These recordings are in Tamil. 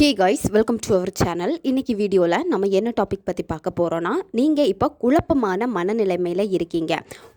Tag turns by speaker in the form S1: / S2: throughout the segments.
S1: Hey guys welcome to our channel இன்றைக்கி வீடியோவில் நம்ம என்ன டாபிக் பற்றி பார்க்க போகிறோன்னா நீங்கள் இப்போ குழப்பமான மனநிலைமையில் இருக்கீங்க.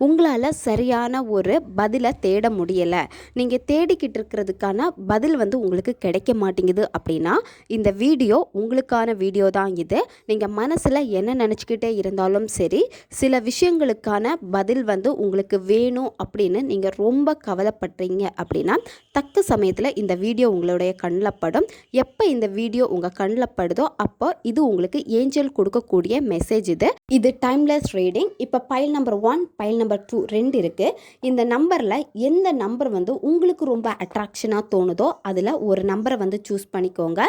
S1: உங்களால் சரியான ஒரு பதிலை தேட முடியலை. நீங்கள் தேடிக்கிட்டு இருக்கிறதுக்கான பதில் வந்து உங்களுக்கு கிடைக்க மாட்டேங்குது அப்படின்னா இந்த வீடியோ உங்களுக்கான வீடியோ தான் இது. நீங்கள் மனசில் என்ன நினச்சிக்கிட்டே இருந்தாலும் சரி சில விஷயங்களுக்கான பதில் வந்து உங்களுக்கு வேணும் அப்படின்னு நீங்கள் ரொம்ப கவலைப்படுறீங்க அப்படின்னா தக்க சமயத்தில் இந்த வீடியோ உங்களுடைய கண்ணில் படும். எப்போ இந்த வீடியோ உங்கள் கண்ணில் படுதோ அப்போ இது உங்களுக்கு ஏஞ்சல் கொடுக்கக்கூடிய மெசேஜ் இது. இது டைம்லெஸ் ரீடிங் இப்போ file number one file number two ரெண்டு இருக்குது இந்த நம்பரில் எந்த நம்பர் வந்து உங்களுக்கு ரொம்ப அட்ராக்ஷனாக தோணுதோ அதில் ஒரு நம்பரை வந்து சூஸ் பண்ணிக்கோங்க.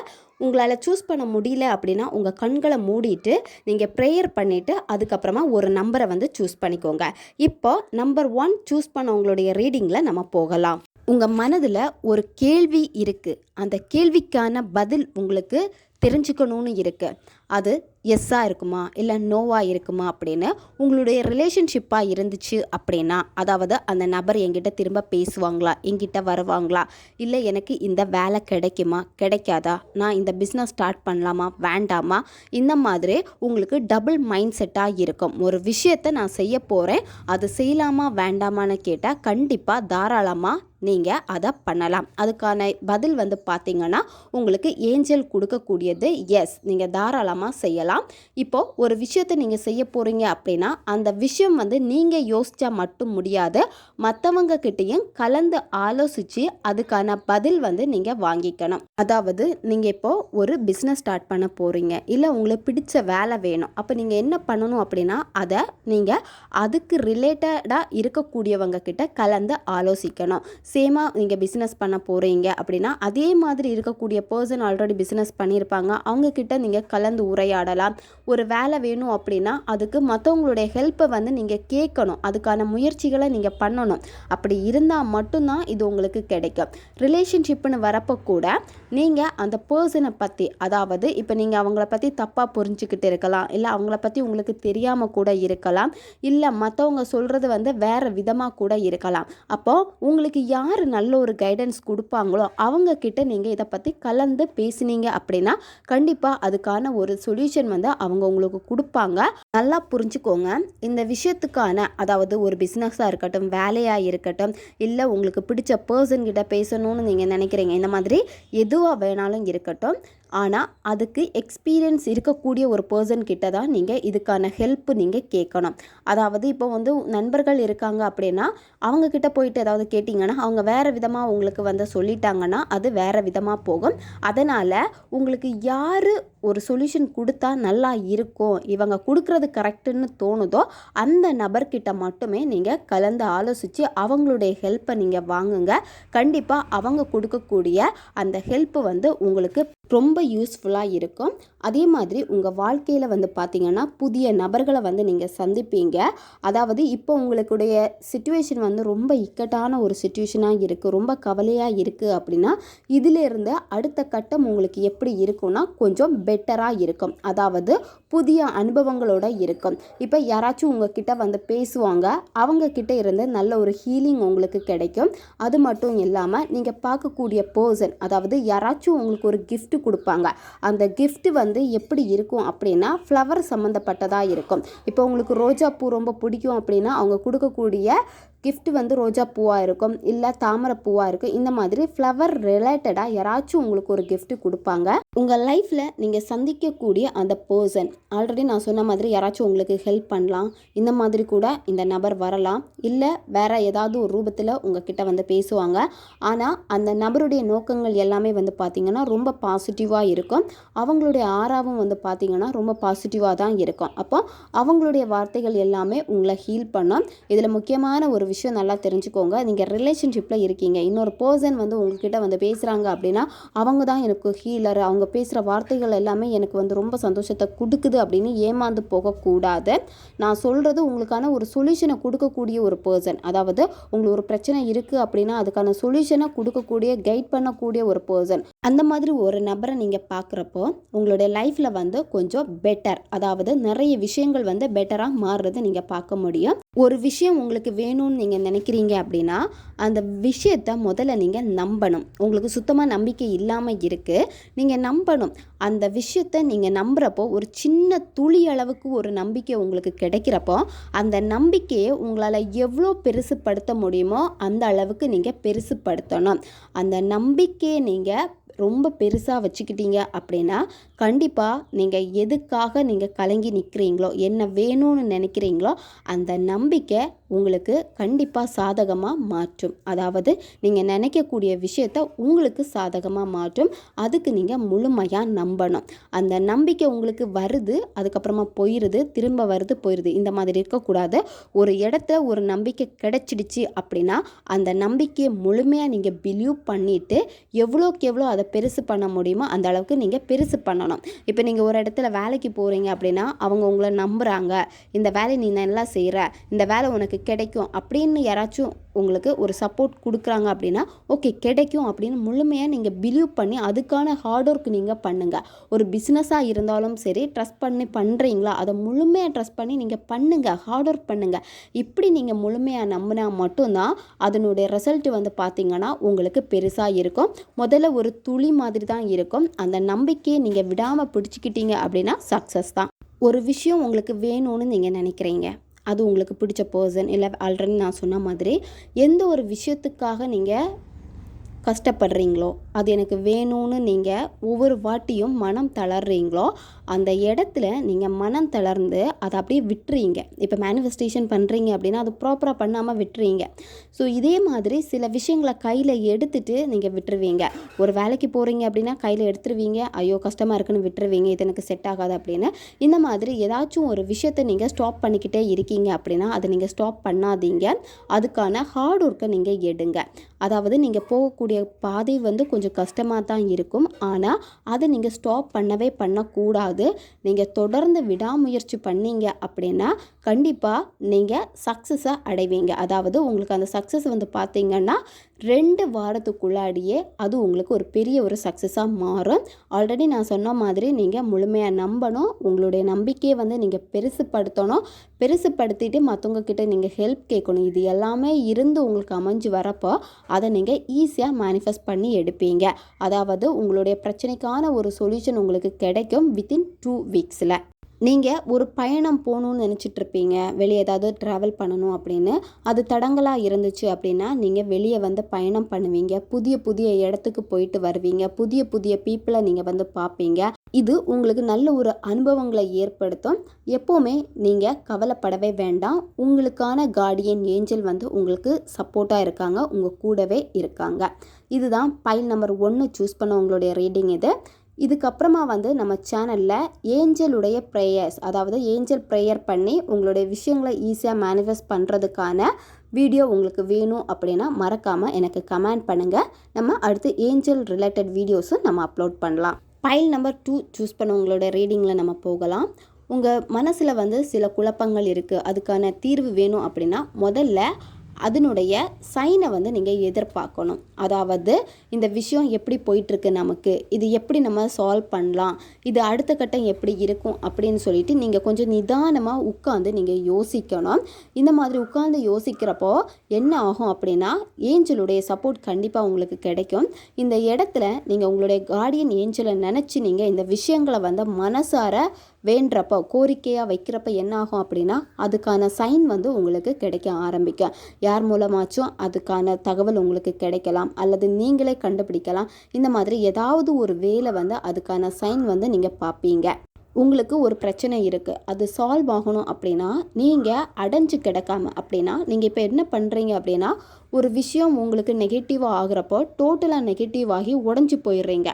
S1: உங்களால் சூஸ் பண்ண முடியல அப்படின்னா உங்கள் கண்களை மூடிட்டு நீங்கள் ப்ரேயர் பண்ணிவிட்டு அதுக்கப்புறமா ஒரு நம்பரை வந்து சூஸ் பண்ணிக்கோங்க. இப்போ நம்பர் ஒன் சூஸ் பண்ண உங்களுடைய ரீடிங்கில் நம்ம போகலாம். உங்கள் மனதில் ஒரு கேள்வி இருக்குது அந்த கேள்விக்கான பதில் உங்களுக்கு தெரிஞ்சுக்கணும்னு இருக்குது அது எஸ்ஸாக இருக்குமா? இல்லை நோவாக இருக்குமா? அப்படின்னு உங்களுடைய ரிலேஷன்ஷிப்பாக இருந்துச்சு அப்படின்னா அதாவது அந்த நபர் என்கிட்ட திரும்ப பேசுவாங்களா? என்கிட்ட வருவாங்களா? இல்லை எனக்கு இந்த வேலை கிடைக்குமா? கிடைக்காதா? நான் இந்த பிஸ்னஸ் ஸ்டார்ட் பண்ணலாமா? வேண்டாமா? இந்த மாதிரி உங்களுக்கு டபுள் மைண்ட் செட்டாக இருக்கும். ஒரு விஷயத்தை நான் செய்ய போகிறேன் அது செய்யலாமா? வேண்டாமான்னு கேட்டால் கண்டிப்பாக தாராளமாக நீங்கள் அதை பண்ணலாம். அதுக்கான பதில் வந்து பார்த்தீங்கன்னா உங்களுக்கு ஏஞ்சல் கொடுக்கக்கூடியது எஸ் நீங்கள் தாராளமாக செய்யலாம். இப்போது ஒரு விஷயத்தை நீங்கள் செய்ய போகிறீங்க அப்படின்னா அந்த விஷயம் வந்து நீங்கள் யோசித்தா மட்டும் முடியாது. மற்றவங்க கிட்டேயும் கலந்து ஆலோசித்து அதுக்கான பதில் வந்து நீங்கள் வாங்கிக்கணும். அதாவது நீங்கள் இப்போது ஒரு பிஸ்னஸ் ஸ்டார்ட் பண்ண போகிறீங்க இல்லை உங்களுக்கு பிடிச்ச வேலை வேணும். அப்போ நீங்கள் என்ன பண்ணணும் அப்படின்னா அதை நீங்கள் அதுக்கு ரிலேட்டடாக இருக்கக்கூடியவங்க கிட்ட கலந்து ஆலோசிக்கணும். சேமாக நீங்கள் பிஸ்னஸ் பண்ண போகிறீங்க அப்படின்னா அதே மாதிரி இருக்கக்கூடிய பர்சன் ஆல்ரெடி பிஸ்னஸ் பண்ணியிருப்பாங்க. அவங்கக்கிட்ட நீங்கள் கலந்து உரையாடலாம். ஒரு வேலை வேணும் அப்படின்னா அதுக்கு மற்றவங்களுடைய ஹெல்ப்பை வந்து நீங்கள் கேட்கணும். அதுக்கான முயற்சிகளை நீங்கள் பண்ணணும். அப்படி இருந்தால் மட்டும்தான் இது உங்களுக்கு கிடைக்கும். ரிலேஷன்ஷிப்னு வரப்போ கூட நீங்கள் அந்த பர்சனை பற்றி அதாவது இப்போ நீங்கள் அவங்கள பற்றி தப்பாக புரிஞ்சுக்கிட்டு இருக்கலாம். இல்லை அவங்கள பற்றி உங்களுக்கு தெரியாமல் கூட இருக்கலாம். இல்லை மற்றவங்க சொல்கிறது வந்து வேறு விதமாக கூட இருக்கலாம். அப்போது உங்களுக்கு யார் யார் நல்ல ஒரு கைடன்ஸ் கொடுப்பாங்களோ அவங்கக்கிட்ட நீங்கள் இதை பற்றி கலந்து பேசினீங்க அப்படின்னா கண்டிப்பாக அதுக்கான ஒரு சொல்யூஷன் வந்து அவங்க உங்களுக்கு கொடுப்பாங்க. நல்லா புரிஞ்சுக்கோங்க. இந்த விஷயத்துக்கான அதாவது ஒரு பிஸ்னஸாக இருக்கட்டும் வேலையாக இருக்கட்டும் இல்லை உங்களுக்கு பிடிச்ச பர்சன்கிட்ட பேசணும்னு நீங்கள் நினைக்கிறீங்க இந்த மாதிரி எதுவாக வேணாலும் இருக்கட்டும் ஆனால் அதுக்கு எக்ஸ்பீரியன்ஸ் இருக்கக்கூடிய ஒரு பர்சன் கிட்ட தான் நீங்கள் இதுக்கான ஹெல்ப் நீங்கள் கேட்கணும். அதாவது இப்போ வந்து நண்பர்கள் இருக்காங்க அப்படின்னா அவங்க கிட்ட போயிட்டு ஏதாவது கேட்டிங்கன்னா அவங்க வேறு விதமாக உங்களுக்கு வந்து சொல்லிட்டாங்கன்னா அது வேறு விதமாக போகும். அதனால் உங்களுக்கு யார் ஒரு சொல்யூஷன் கொடுத்தா நல்லா இருக்கும் இவங்க கொடுக்குறது கரெக்டுன்னு தோணுதோ அந்த நபர்கிட்ட மட்டுமே நீங்கள் கலந்து ஆலோசித்து அவங்களுடைய ஹெல்ப்பை நீங்கள் வாங்குங்க. கண்டிப்பாக அவங்க கொடுக்கக்கூடிய அந்த ஹெல்ப்பு வந்து உங்களுக்கு ரொம்ப யூஸ்ஃபுல்லாக இருக்கும். அதே மாதிரி உங்கள் வாழ்க்கையில் வந்து பார்த்திங்கன்னா புதிய நபர்களை வந்து நீங்கள் சந்திப்பீங்க. அதாவது இப்போ உங்களுக்குடைய சுச்சுவேஷன் வந்து ரொம்ப இக்கட்டான ஒரு சுச்சுவேஷனாக இருக்குது ரொம்ப கவலையாக இருக்குது அப்படின்னா இதிலிருந்து அடுத்த கட்டம் உங்களுக்கு எப்படி இருக்கும்னா கொஞ்சம் பெட்டராக இருக்கும். அதாவது புதிய அனுபவங்களோட இருக்கும். இப்போ யாராச்சும் உங்ககிட்ட வந்து பேசுவாங்க அவங்க கிட்ட இருந்து நல்ல ஒரு ஹீலிங் உங்களுக்கு கிடைக்கும். அது மட்டும் இல்லாமல் நீங்கள் பார்க்கக்கூடிய பர்சன் அதாவது யாராச்சும் உங்களுக்கு ஒரு கிஃப்ட் கொடுப்பாங்க. அந்த கிஃப்ட் வந்து எப்படி இருக்கும் அப்படின்னா ஃப்ளவர் சம்மந்தப்பட்டதாக இருக்கும். இப்போ உங்களுக்கு ரோஜா பூ ரொம்ப பிடிக்கும் அப்படின்னா அவங்க கொடுக்கக்கூடிய கிஃப்ட் வந்து ரோஜா பூவாக இருக்கும். இல்லை தாமரை பூவாக இருக்கும் இந்த மாதிரி ஃப்ளவர் ரிலேட்டடாக யாராச்சும் உங்களுக்கு ஒரு கிஃப்ட் கொடுப்பாங்க. உங்கள் லைஃப்பில் நீங்கள் சந்திக்கக்கூடிய அந்த பர்சன் ஆல்ரெடி நான் சொன்ன மாதிரி யாராச்சும் உங்களுக்கு ஹெல்ப் பண்ணலாம். இந்த மாதிரி கூட இந்த நபர் வரலாம். இல்லை வேறு ஏதாவது ஒரு ரூபத்தில் உங்ககிட்ட வந்து பேசுவாங்க. ஆனால் அந்த நபருடைய நோக்கங்கள் எல்லாமே வந்து பார்த்திங்கன்னா ரொம்ப பாசிட்டிவாக இருக்கும். அவங்களுடைய ஆறாவும் வந்து பார்த்திங்கன்னா ரொம்ப பாசிட்டிவாக தான் இருக்கும். அப்போ அவங்களுடைய வார்த்தைகள் எல்லாமே உங்களை ஹீல் பண்ணும். இதில் முக்கியமான ஒரு விஷயம் நல்லா தெரிஞ்சுக்கோங்க. நீங்கள் ரிலேஷன்ஷிப்பில் இருக்கீங்க. இன்னொரு பர்சன் வந்து உங்ககிட்ட வந்து பேசுகிறாங்க அப்படின்னா அவங்க தான் எனக்கு ஹீலர் அவங்க பேசுகிற வார்த்தைகள் எல்லாமே எனக்கு வந்து ரொம்ப சந்தோஷத்தை கொடுக்குது அப்படின்னு ஏமாந்து போகக்கூடாது. நான் சொல்கிறது உங்களுக்கான ஒரு சொல்யூஷனை கொடுக்கக்கூடிய ஒரு பர்சன் அதாவது உங்களுக்கு ஒரு பிரச்சனை இருக்குது அப்படின்னா அதுக்கான சொல்யூஷனை கொடுக்கக்கூடிய கைட் பண்ணக்கூடிய ஒரு பர்சன் அந்த மாதிரி ஒரு நபரை நீங்கள் பார்க்குறப்போ உங்களுடைய லைஃப்பில் வந்து கொஞ்சம் பெட்டர் அதாவது நிறைய விஷயங்கள் வந்து பெட்டராக மாறுறது நீங்கள் பார்க்க முடியும். ஒரு விஷயம் உங்களுக்கு வேணும்னு நீங்கள் நினைக்கிறீங்க அப்படின்னா அந்த விஷயத்தை முதல்ல நீங்கள் நம்பணும். உங்களுக்கு சுத்தமாக நம்பிக்கை இல்லாமல் இருக்குது நீங்கள் நம்பணும். அந்த விஷயத்த நீங்கள் நம்புகிறப்போ ஒரு சின்ன துளி அளவுக்கு ஒரு நம்பிக்கை உங்களுக்கு கிடைக்கிறப்போ அந்த நம்பிக்கையை உங்களால் எவ்வளோ பெருசுப்படுத்த முடியுமோ அந்த அளவுக்கு நீங்கள் பெருசுப்படுத்தணும். அந்த நம்பிக்கையை நீங்கள் ரொம்ப பெருசாக வச்சுக்கிட்டீங்க அப்படின்னா கண்டிப்பாக நீங்கள் எதுக்காக நீங்கள் கலங்கி நிற்கிறீங்களோ என்ன வேணும்னு நினைக்கிறீங்களோ அந்த நம்பிக்கை உங்களுக்கு கண்டிப்பாக சாதகமாக மாற்றும். அதாவது நீங்கள் நினைக்கக்கூடிய விஷயத்த உங்களுக்கு சாதகமாக மாற்றும். அதுக்கு நீங்கள் முழுமையாக நம்பணும். அந்த நம்பிக்கை உங்களுக்கு வருது அதுக்கப்புறமா போயிடுது திரும்ப வருது போயிடுது இந்த மாதிரி இருக்கக்கூடாது. ஒரு இடத்துல ஒரு நம்பிக்கை கிடைச்சிடுச்சு அப்படின்னா அந்த நம்பிக்கையை முழுமையாக நீங்கள் பிலீவ் பண்ணிவிட்டு எவ்வளோக்கு எவ்வளோ அதை பெருசு பண்ண முடியுமோ அந்த அளவுக்கு நீங்கள் பெருசு பண்ணணும். இப்போ நீங்கள் ஒரு இடத்துல வேலைக்கு போகிறீங்க அப்படின்னா அவங்க உங்களை நம்புகிறாங்க இந்த வேலையை நீ நல்லா செய்கிற இந்த வேலை உனக்கு கிடைக்கும் அப்படின்னு யாராச்சும் உங்களுக்கு ஒரு சப்போர்ட் கொடுக்குறாங்க அப்படின்னா ஓகே கிடைக்கும் அப்படின்னு முழுமையாக நீங்கள் பிலீவ் பண்ணி அதுக்கான ஹார்ட் ஒர்க் நீங்கள் பண்ணுங்கள் ஒரு பிஸ்னஸாக இருந்தாலும் சரி ட்ரஸ்ட் பண்ணி பண்ணுறீங்களா அதை முழுமையாக ட்ரஸ்ட் பண்ணி நீங்கள் பண்ணுங்கள் ஹார்ட் ஒர்க் பண்ணுங்கள் இப்படி நீங்கள் முழுமையாக நம்பினா மட்டும்தான் அதனுடைய ரிசல்ட் வந்து பார்த்திங்கன்னா உங்களுக்கு பெருசாக இருக்கும். முதல்ல ஒரு துளி மாதிரி தான் இருக்கும். அந்த நம்பிக்கையை நீங்கள் விடாமல் பிடிச்சிக்கிட்டீங்க அப்படின்னா சக்ஸஸ் தான். ஒரு விஷயம் உங்களுக்கு வேணும்னு நீங்கள் நினைக்கிறீங்க. அது உங்களுக்கு பிடிச்ச பர்சன் இல்லை ஆல்ரெடி நான் சொன்ன மாதிரி எந்த ஒரு விஷயத்துக்காக நீங்கள் கஷ்டப்படுறீங்களோ அது எனக்கு வேணும்னு நீங்கள் ஒவ்வொரு வாட்டியும் மனம் தளர்றீங்களோ அந்த இடத்துல நீங்கள் மனம் தளர்ந்து அதை அப்படியே விட்டுறீங்க. இப்போ மேனிஃபெஸ்டேஷன் பண்ணுறீங்க அப்படின்னா அது ப்ராப்பராக பண்ணாமல் விட்டுறீங்க. ஸோ இதே மாதிரி சில விஷயங்களை கையில் எடுத்துட்டு நீங்கள் விட்டுருவீங்க. ஒரு வேலைக்கு போகிறீங்க அப்படின்னா கையில் எடுத்துருவீங்க. ஐயோ கஷ்டமாக இருக்குன்னு விட்டுருவீங்க. இது எனக்கு செட் ஆகாது அப்படின்னு. இந்த மாதிரி ஏதாச்சும் ஒரு விஷயத்தை நீங்கள் ஸ்டாப் பண்ணிக்கிட்டே இருக்கீங்க அப்படின்னா அதை நீங்கள் ஸ்டாப் பண்ணாதீங்க. அதுக்கான ஹார்ட் ஒர்க்கை நீங்கள் எடுங்க. அதாவது நீங்கள் போகக்கூடிய பாதை வந்து கொஞ்சம் கஷ்டமாக தான் இருக்கும். ஆனால் அதை நீங்கள் ஸ்டாப் பண்ணவே பண்ணக்கூடாது. நீங்கள் தொடர்ந்து விடாமுயற்சி பண்ணீங்க அப்படின்னா கண்டிப்பாக நீங்கள் சக்ஸஸை அடைவீங்க. அதாவது உங்களுக்கு அந்த சக்ஸஸ் வந்து பார்த்தீங்கன்னா ரெண்டு வாரத்துக்குள்ளாடியே அது உங்களுக்கு ஒரு பெரிய ஒரு சக்ஸஸாக மாறும். ஆல்ரெடி நான் சொன்ன மாதிரி நீங்கள் முழுமையாக நம்பணும். உங்களுடைய நம்பிக்கையை வந்து நீங்கள் பெருசுப்படுத்தணும். பெருசுப்படுத்திட்டு மற்றவங்கக்கிட்ட நீங்கள் ஹெல்ப் கேட்கணும். இது எல்லாமே இருந்து உங்களுக்கு அமைஞ்சு வரப்போ அதை நீங்கள் ஈஸியாக மேனிஃபெஸ்ட் பண்ணி எடுப்பீங்க. அதாவது உங்களுடைய பிரச்சனைக்கான ஒரு சொல்யூஷன் உங்களுக்கு கிடைக்கும் வித்தின் டூ வீக்ஸில் நீங்கள் ஒரு பயணம் போகணுன்னு நினச்சிட்ருப்பீங்க வெளியே ஏதாவது ட்ராவல் பண்ணணும் அப்படின்னு. அது தடங்கலாக இருந்துச்சு அப்படின்னா நீங்கள் வெளியே வந்து பயணம் பண்ணுவீங்க. புதிய புதிய இடத்துக்கு போயிட்டு வருவீங்க. புதிய புதிய பீப்புளை நீங்கள் வந்து பார்ப்பீங்க இது உங்களுக்கு நல்ல ஒரு அனுபவங்களை ஏற்படுத்தும். எப்போவுமே நீங்கள் கவலைப்படவே வேண்டாம். உங்களுக்கான கார்டியன் ஏஞ்சல் வந்து உங்களுக்கு சப்போர்ட்டாக இருக்காங்க. உங்கள் கூடவே இருக்காங்க. இதுதான் பைல் நம்பர் ஒன்று சூஸ் பண்ண உங்களுடைய ரீடிங் இது. இதுக்கப்புறமா வந்து நம்ம சேனலில் ஏஞ்சலுடைய ப்ரேயர்ஸ் அதாவது ஏஞ்சல் ப்ரேயர் பண்ணி உங்களுடைய விஷயங்களை ஈஸியாக மேனிஃபெஸ்ட் பண்ணுறதுக்கான வீடியோ உங்களுக்கு வேணும் அப்படின்னா மறக்காமல் எனக்கு கமெண்ட் பண்ணுங்கள் நம்ம அடுத்து ஏஞ்சல் ரிலேட்டட் வீடியோஸும் நம்ம அப்லோட் பண்ணலாம். பைல் நம்பர் டூ சூஸ் பண்ண உங்களோட ரீடிங்கில் நம்ம போகலாம். உங்கள் மனசில் வந்து சில குழப்பங்கள் இருக்குது அதுக்கான தீர்வு வேணும் அப்படின்னா முதல்ல அதனுடைய சைனை வந்து நீங்கள் எதிர்பார்க்கணும். அதாவது இந்த விஷயம் எப்படி போயிட்டுருக்கு நமக்கு? இது எப்படி நம்ம சால்வ் பண்ணலாம்? இது அடுத்த கட்டம் எப்படி இருக்கும்? அப்படின்னு சொல்லிட்டு நீங்கள் கொஞ்சம் நிதானமாக உட்காந்து நீங்கள் யோசிக்கணும். இந்த மாதிரி உட்காந்து யோசிக்கிறப்போ என்ன ஆகும் அப்படின்னா ஏஞ்சலுடைய சப்போர்ட் கண்டிப்பாக உங்களுக்கு கிடைக்கும். இந்த இடத்துல நீங்கள் உங்களுடைய கார்டியன் ஏஞ்சலை நினச்சி நீங்கள் இந்த விஷயங்களை வந்து மனசார வேண்டுறப்போ கோரிக்கையாக வைக்கிறப்ப என்ன ஆகும் அப்படின்னா அதுக்கான சைன் வந்து உங்களுக்கு கிடைக்க ஆரம்பிக்கும். யார் மூலமாச்சும் அதுக்கான தகவல் உங்களுக்கு கிடைக்கலாம் அல்லது நீங்களே கண்டுபிடிக்கலாம். இந்த மாதிரி ஏதாவது ஒரு வேலை வந்து அதுக்கான சைன் வந்து நீங்கள் பார்ப்பீங்க. உங்களுக்கு ஒரு பிரச்சனை இருக்குது அது சால்வ் ஆகணும் அப்படின்னா நீங்கள் அடைஞ்சு கிடக்காம அப்படின்னா நீங்கள் இப்போ என்ன பண்ணுறீங்க அப்படின்னா ஒரு விஷயம் உங்களுக்கு நெகட்டிவாக ஆகுறப்போ டோட்டலாக நெகட்டிவ் ஆகி உடஞ்சி போயிடுறீங்க.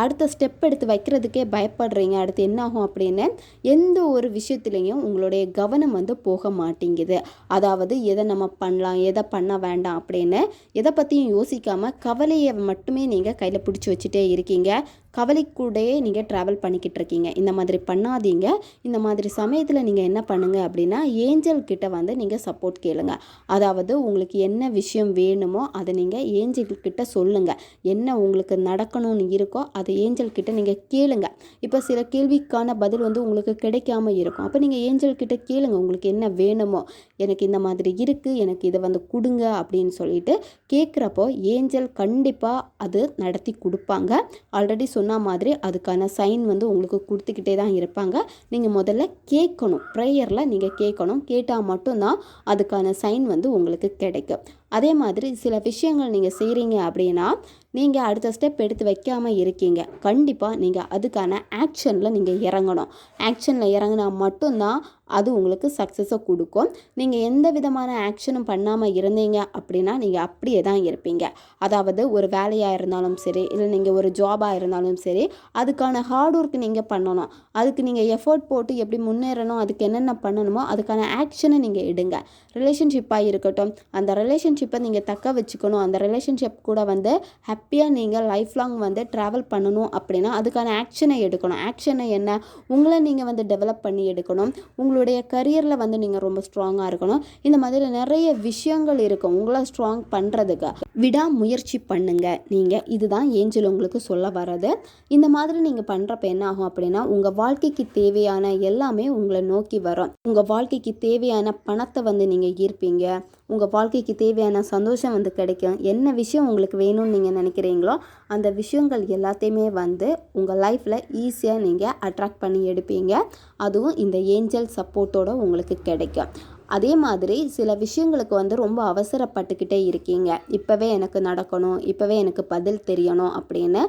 S1: அடுத்த ஸ்டெப் எடுத்து வைக்கிறதுக்கே பயப்படுறீங்க. அடுத்து என்னாகும் அப்படின்னு எந்த ஒரு விஷயத்துலேயும் உங்களுடைய கவனம் வந்து போக மாட்டேங்குது. அதாவது எதை நம்ம பண்ணலாம் எதை பண்ண வேண்டாம் அப்படின்னு எதை பற்றியும் யோசிக்காமல் கவலையை மட்டுமே நீங்கள் கையில் பிடிச்சி வச்சுட்டே இருக்கீங்க. கவலைக்கூடையே நீங்கள் ட்ராவல் பண்ணிக்கிட்டு இருக்கீங்க. இந்த மாதிரி பண்ணாதீங்க. இந்த மாதிரி சமயத்தில் நீங்கள் என்ன பண்ணுங்கள் அப்படின்னா ஏஞ்சல் கிட்ட வந்து நீங்கள் சப்போர்ட் கேளுங்க. அதாவது உங்களுக்கு என்ன விஷயம் விஷயம் வேணுமோ அதை நீங்கள் ஏஞ்சல் கிட்ட சொல்லுங்கள் என்ன உங்களுக்கு நடக்கணும்னு இருக்கோ அதை ஏஞ்சல் கிட்ட நீங்கள் கேளுங்க. இப்போ சில கேள்விக்கான பதில் வந்து உங்களுக்கு கிடைக்காம இருக்கும். அப்போ நீங்கள் ஏஞ்சல் கிட்ட கேளுங்க. உங்களுக்கு என்ன வேணுமோ எனக்கு இந்த மாதிரி இருக்குது எனக்கு இதை வந்து கொடுங்க அப்படின்னு சொல்லிட்டு கேட்குறப்போ ஏஞ்சல் கண்டிப்பாக அது நடத்தி கொடுப்பாங்க. ஆல்ரெடி சொன்ன மாதிரி அதுக்கான சைன் வந்து உங்களுக்கு கொடுத்துக்கிட்டே தான் இருப்பாங்க. நீங்கள் முதல்ல கேட்கணும். ப்ரேயரில் நீங்கள் கேட்கணும். கேட்டால் மட்டும்தான் அதுக்கான சைன் வந்து உங்களுக்கு கிடைக்கும். அதே மாதிரி சில விஷயங்கள் நீங்கள் செய்கிறீங்க அப்படின்னா நீங்கள் அடுத்த ஸ்டெப் எடுத்து வைக்காமல் இருக்கீங்க. கண்டிப்பாக நீங்கள் அதுக்கான ஆக்ஷனில் நீங்கள் இறங்கணும். ஆக்ஷனில் இறங்கினா மட்டும்தான் அது உங்களுக்கு சக்ஸஸை கொடுக்கும். நீங்கள் எந்த விதமான ஆக்ஷனும் பண்ணாமல் இருந்தீங்க அப்படின்னா நீங்கள் அப்படியே தான் இருப்பீங்க. அதாவது ஒரு வேலையாக இருந்தாலும் சரி இல்லை நீங்கள் ஒரு ஜாபாக இருந்தாலும் சரி அதுக்கான ஹார்ட் ஒர்க் நீங்கள் பண்ணணும். அதுக்கு நீங்கள் எஃபர்ட் போட்டு எப்படி முன்னேறணும் அதுக்கு என்னென்ன பண்ணணுமோ அதுக்கான ஆக்ஷனை நீங்கள் எடுங்க. ரிலேஷன்ஷிப்பாக இருக்கட்டும் அந்த ரிலேஷன்ஷிப்பை நீங்கள் தக்க வச்சுக்கணும். அந்த ரிலேஷன்ஷிப் கூட வந்து ஹாப்பியாக நீங்கள் லைஃப் லாங் வந்து ட்ராவல் பண்ணணும் அப்படின்னா அதுக்கான ஆக்ஷனை எடுக்கணும். ஆக்ஷனை என்ன? உங்களை நீங்கள் வந்து டெவலப் பண்ணி எடுக்கணும். உங்களுடைய கரியரில் வந்து நீங்கள் ரொம்ப ஸ்ட்ராங்காக இருக்கணும். இந்த மாதிரி நிறைய விஷயங்கள் இருக்கும். உங்களை ஸ்ட்ராங் பண்ணுறதுக்கு விடாமுயற்சி பண்ணுங்கள் நீங்கள் இதுதான் ஏஞ்சல் உங்களுக்கு சொல்ல வர்றது. இந்த மாதிரி நீங்கள் பண்ணுறப்ப என்ன ஆகும் அப்படின்னா உங்கள் வாழ்க்கைக்கு தேவையான எல்லாமே உங்களை நோக்கி வரும். உங்கள் வாழ்க்கைக்கு தேவையான பணத்தை வந்து நீங்கள் ஈர்ப்பீங்க. உங்கள் வாழ்க்கைக்கு தேவையான சந்தோஷம் வந்து கிடைக்கும். என்ன விஷயம் உங்களுக்கு வேணும்னு நீங்கள் நினைக்கிறீங்களோ அந்த விஷயங்கள் எல்லாத்தையுமே வந்து உங்கள் லைஃப்பில் ஈஸியாக நீங்கள் அட்ராக்ட் பண்ணி எடுப்பீங்க. அதுவும் இந்த ஏஞ்சல் சப்போர்ட்டோட உங்களுக்கு கிடைக்கும். அதே மாதிரி சில விஷயங்களுக்கு வந்து ரொம்ப அவசரப்பட்டுக்கிட்டே இருக்கீங்க. இப்போவே எனக்கு நடக்கணும் இப்போவே எனக்கு பதில் தெரியணும் அப்படின்னு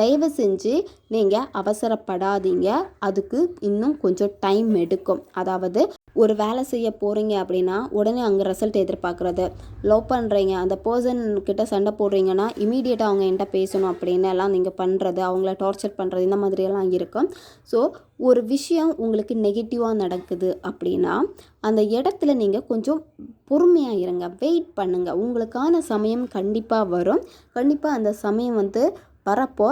S1: தயவு செஞ்சு நீங்கள் அவசரப்படாதீங்க. அதுக்கு இன்னும் கொஞ்சம் டைம் எடுக்கும். அதாவது ஒரு வேலை செய்ய போகிறீங்க அப்படின்னா உடனே அங்கே ரிசல்ட் எதிர்பார்க்குறது. லவ் பண்ணுறீங்க அந்த பர்சன் கிட்ட சண்டை போடுறீங்கன்னா இமீடியட்டாக அவங்க என்கிட்ட பேசணும் அப்படின்னு எல்லாம் நீங்கள் பண்ணுறது அவங்கள டார்ச்சர் பண்ணுறது இந்த மாதிரியெல்லாம் இருக்கும். ஸோ ஒரு விஷயம் உங்களுக்கு நெகட்டிவாக நடக்குது அப்படின்னா அந்த இடத்துல நீங்கள் கொஞ்சம் பொறுமையாக இருங்க. வெயிட் பண்ணுங்கள் உங்களுக்கான சமயம் கண்டிப்பாக வரும். கண்டிப்பாக அந்த சமயம் வந்து வரப்போ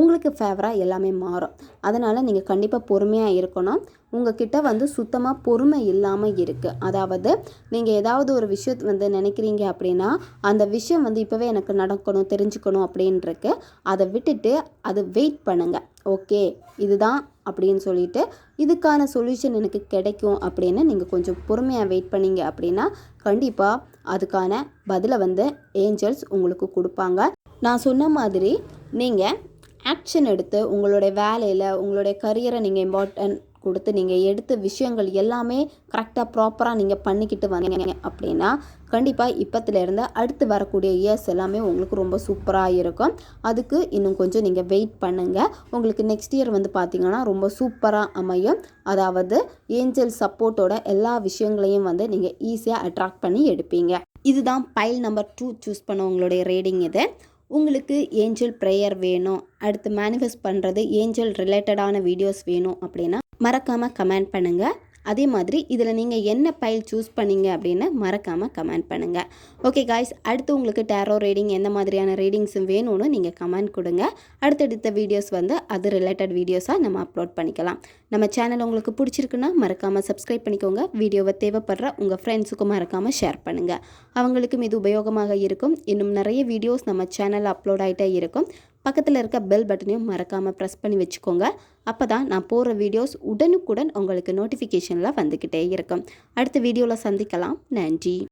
S1: உங்களுக்கு ஃபேவராக எல்லாமே மாறும். அதனால் நீங்கள் கண்டிப்பாக பொறுமையாக இருக்கணும். உங்ககிட்ட வந்து சுத்தமாக பொறுமை இல்லாமல் இருக்குது அதாவது நீங்கள் ஏதாவது ஒரு விஷயத்தை வந்து நினைக்கிறீங்க அப்படின்னா அந்த விஷயம் வந்து இப்போவே எனக்கு நடக்கணும் தெரிஞ்சுக்கணும் அப்படின்ருக்கு. அதை விட்டுட்டு அதை வெயிட் பண்ணுங்கள் ஓகே இதுதான் அப்படின்னு சொல்லிட்டு இதுக்கான சொல்யூஷன் எனக்கு கிடைக்கும் அப்படின்னு நீங்கள் கொஞ்சம் பொறுமையாக வெயிட் பண்ணீங்க அப்படின்னா கண்டிப்பாக அதுக்கான பதிலை வந்து ஏஞ்சல்ஸ் உங்களுக்கு கொடுப்பாங்க. நான் சொன்ன மாதிரி நீங்கள் ஆக்ஷன் எடுத்து உங்களுடைய வேலையில் உங்களுடைய கரியரை நீங்கள் இம்பார்ட்டன்ட் கொடுத்து நீங்கள் எடுத்த விஷயங்கள் எல்லாமே கரெக்டாக ப்ராப்பராக நீங்கள் பண்ணிக்கிட்டு வந்தீங்க அப்படின்னா கண்டிப்பாக இப்போத்துலேருந்து அடுத்து வரக்கூடிய இயர்ஸ் எல்லாமே உங்களுக்கு ரொம்ப சூப்பராக இருக்கும். அதுக்கு இன்னும் கொஞ்சம் நீங்கள் வெயிட் பண்ணுங்கள் உங்களுக்கு நெக்ஸ்ட் இயர் வந்து பார்த்திங்கன்னா ரொம்ப சூப்பராக அமையும். அதாவது ஏஞ்சல் சப்போர்ட்டோட எல்லா விஷயங்களையும் வந்து நீங்கள் ஈஸியாக அட்ராக்ட் பண்ணி எடுப்பீங்க. இதுதான் பைல் நம்பர் டூ சூஸ் பண்ண உங்களுடைய ரேடிங் இது. உங்களுக்கு ஏஞ்சல் ப்ரேயர் வேணும். அடுத்து மேனிஃபெஸ்ட் பண்ணுறது ஏஞ்சல் ரிலேட்டடான வீடியோஸ் வேணும் அப்படின்னா மறக்காமல் கமெண்ட் பண்ணுங்கள் அதே மாதிரி இதில் நீங்கள் என்ன பைல் சூஸ் பண்ணீங்க அப்படின்னு மறக்காமல் கமெண்ட் பண்ணுங்கள் ஓகே காய்ஸ் அடுத்து உங்களுக்கு டேரோ ரீடிங் எந்த மாதிரியான ரீடிங்ஸும் வேணும்னு நீங்கள் கமெண்ட் கொடுங்க. அடுத்தடுத்த வீடியோஸ் வந்து அது ரிலேட்டட் வீடியோஸாக நம்ம அப்லோட் பண்ணிக்கலாம். நம்ம சேனல் உங்களுக்கு பிடிச்சிருக்குன்னா மறக்காமல் சப்ஸ்கிரைப் பண்ணிக்கோங்க. வீடியோவை தேவைப்படுற உங்கள் ஃப்ரெண்ட்ஸுக்கும் மறக்காமல் ஷேர் பண்ணுங்கள் அவங்களுக்கும் இது உபயோகமாக இருக்கும். இன்னும் நிறைய வீடியோஸ் நம்ம சேனலில் அப்லோட் ஆகிட்டே இருக்கும். பக்கத்தில் இருக்க பெல் பட்டனையும் மறக்காமல் ப்ரெஸ் பண்ணி வச்சுக்கோங்க. அப்போ தான் நான் போகிற வீடியோஸ் உடனுக்குடன் உங்களுக்கு நோட்டிஃபிகேஷனில் வந்துக்கிட்டே இருக்கும். அடுத்த வீடியோவில் சந்திக்கலாம். நன்றி.